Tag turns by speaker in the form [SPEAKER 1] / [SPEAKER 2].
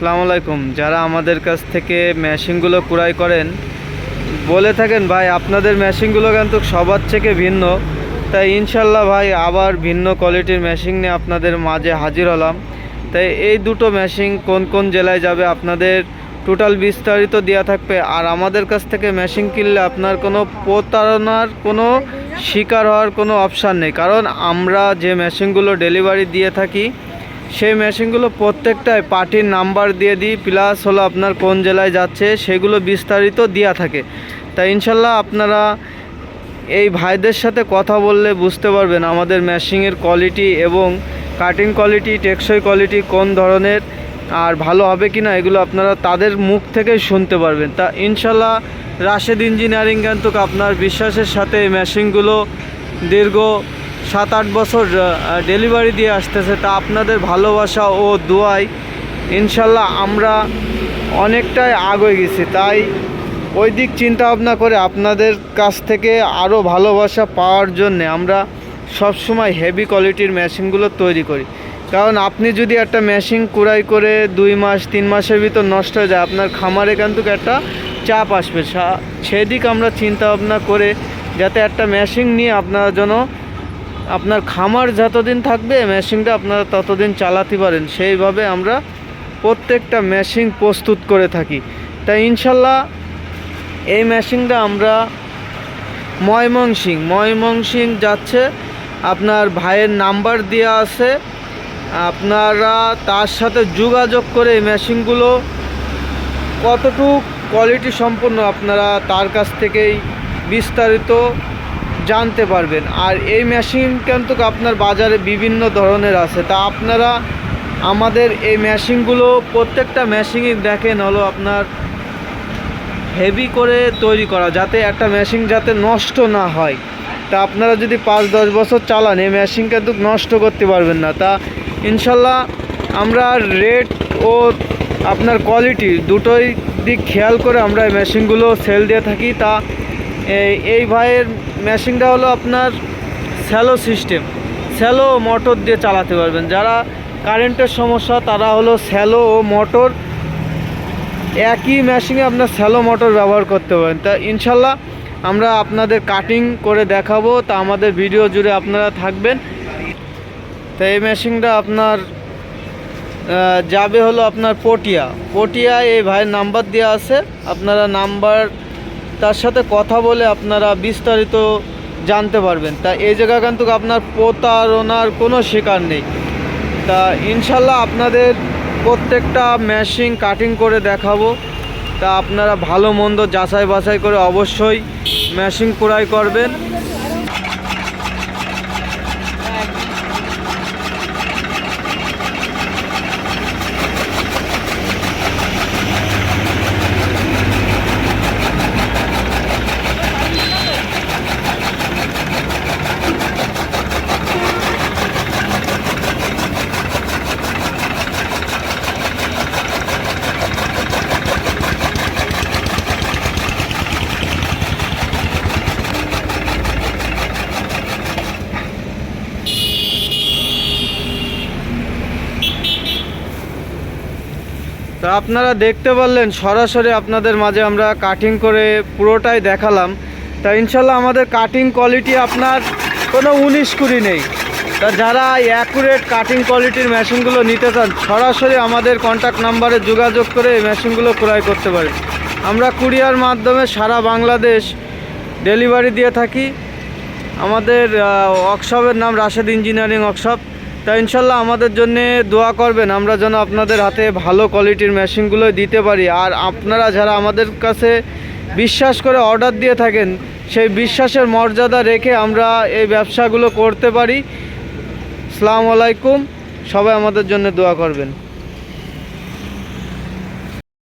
[SPEAKER 1] আসসালামু আলাইকুম। যারা আমাদের কাছ থেকে মেশিনগুলো ক্রয় করেন, বলে থাকেন, ভাই, আপনাদের মেশিনগুলো কিন্তু সবার থেকে ভিন্ন। তাই ইনশাল্লাহ, ভাই, আবার ভিন্ন কোয়ালিটির মেশিন নিয়ে আপনাদের মাঝে হাজির হলাম। তাই এই দুটো মেশিন কোন কোন জেলায় যাবে আপনাদের টোটাল বিস্তারিত দেওয়া থাকবে। আর আমাদের কাছ থেকে মেশিন কিনলে আপনার কোনো প্রতারণার কোনো শিকার হওয়ার কোনো অপশান নেই। কারণ আমরা যে মেশিনগুলো ডেলিভারি দিয়ে থাকি সেই মেশিনগুলো প্রত্যেকটায় পার্টির নাম্বার দিয়ে দিই প্লাস হলো আপনার কোন জেলায় যাচ্ছে, সেগুলো বিস্তারিত দেওয়া থাকে। তাই ইনশাল্লাহ আপনারা এই ভাইদের সাথে কথা বললে বুঝতে পারবেন আমাদের ম্যাশিংয়ের কোয়ালিটি এবং কাটিং কোয়ালিটি টেকসই কোয়ালিটি কোন ধরনের, আর ভালো হবে কি না এগুলো আপনারা তাদের মুখ থেকেই শুনতে পারবেন। তা ইনশাল্লাহ রাশেদ ইঞ্জিনিয়ারিং কিন্তু আপনার বিশ্বাসের সাথে এই মেশিনগুলো দীর্ঘ সাত আট বছর ডেলিভারি দিয়ে আসতেছে। তা আপনাদের ভালোবাসা ও দোয়াই ইনশাল্লাহ আমরা অনেকটাই আগে গেছি। তাই ওই দিক চিন্তা ভাবনা করে আপনাদের কাছ থেকে আরও ভালোবাসা পাওয়ার জন্যে আমরা সবসময় হেভি কোয়ালিটির মেশিনগুলো তৈরি করি। কারণ আপনি যদি একটা মেশিন কুড়াই করে দুই মাস, তিন মাসের ভিতর নষ্ট হয়ে যায়, আপনার খামারে কিন্তু একটা চাপ আসবে। সেদিক আমরা চিন্তা ভাবনা করে যাতে একটা মেশিন নিয়ে আপনারা যেন আপনার খামার যতদিন থাকবে, মেশিনটা আপনারা ততদিন চালাতে পারেন। সেইভাবে আমরা প্রত্যেকটা মেশিন প্রস্তুত করে থাকি। তাই ইনশাল্লাহ এই মেশিনটা আমরা ময়মনসিং ময়মনসিং যাচ্ছে। আপনার ভাইয়ের নাম্বার দেওয়া আছে। আপনারা তার সাথে যোগাযোগ করে এই মেশিনগুলো কতটুকু কোয়ালিটি সম্পন্ন আপনারা তার কাছ থেকেই বিস্তারিত জানতে পারবেন। আর এই মেশিন কিন্তু আপনার বাজারে বিভিন্ন ধরনের আছে। তা আপনারা আমাদের এই মেশিনগুলো প্রত্যেকটা মেশিনই দেখেন হলো আপনার হেভি করে তৈরি করা, যাতে একটা মেশিন যাতে নষ্ট না হয়। তা আপনারা যদি পাঁচ, দশ বছর চালান, এই মেশিন কিন্তু নষ্ট করতে পারবেন না। তা ইনশাল্লাহ আমরা রেট ও আপনার কোয়ালিটি দুটোই দিক খেয়াল করে আমরা এই মেশিনগুলো সেল দিয়ে থাকি। তা এই ভাইয়ের মেশিনটা হলো আপনার স্যালো সিস্টেম স্যালো মোটর দিয়ে চালাতে পারবেন। যারা কারেন্টের সমস্যা, তারা হলো স্যালো ও মোটর একই মেশিনে আপনার স্যালো মোটর ব্যবহার করতে পারেন। তা ইনশাল্লাহ আমরা আপনাদের কাটিং করে দেখাবো। তা আমাদের ভিডিও জুড়ে আপনারা থাকবেন। তো এই মেশিনটা আপনার যাবে হলো আপনার পটিয়া। পটিয়া এই ভাইয়ের নাম্বার দেওয়া আছে। আপনারা নাম্বার তার সাথে কথা বলে আপনারা বিস্তারিত জানতে পারবেন। তা এই জায়গা কিন্তু আপনার প্রতারণার কোনো শিকার নেই। তা ইনশাল্লাহ আপনাদের প্রত্যেকটা ম্যাশিং কাটিং করে দেখাবো। তা আপনারা ভালো মন্দ যাচাই বাছাই করে অবশ্যই ম্যাশিং ক্রয় করবেন। তা আপনারা দেখতে পারলেন, সরাসরি আপনাদের মাঝে আমরা কাটিং করে পুরোটাই দেখালাম। তা ইনশাল্লাহ আমাদের কাটিং কোয়ালিটি আপনার কোনো উনিশ কুড়ি নেই। তা যারা অ্যাকুরেট কাটিং কোয়ালিটির মেশিনগুলো নিতে চান, সরাসরি আমাদের কন্ট্যাক্ট নাম্বারে যোগাযোগ করে এই মেশিনগুলো ক্রয় করতে পারেন। আমরা কুরিয়ার মাধ্যমে সারা বাংলাদেশ ডেলিভারি দিয়ে থাকি। আমাদের ওয়ার্কশপের নাম রাশেদ ইঞ্জিনিয়ারিং ওয়ার্কশপ তা ইনশাল্লাহ আমাদের জন্য দোয়া করবেন, আমরা যেন আপনাদের হাতে ভালো কোয়ালিটির মেশিনগুলো দিতে পারি। আর আপনারা যারা আমাদের কাছে বিশ্বাস করে অর্ডার দিয়ে থাকেন, সেই বিশ্বাসের মর্যাদা রেখে আমরা এই ব্যবসাগুলো করতে পারি। সালাম আলাইকুম, সবাই আমাদের জন্য দোয়া করবেন।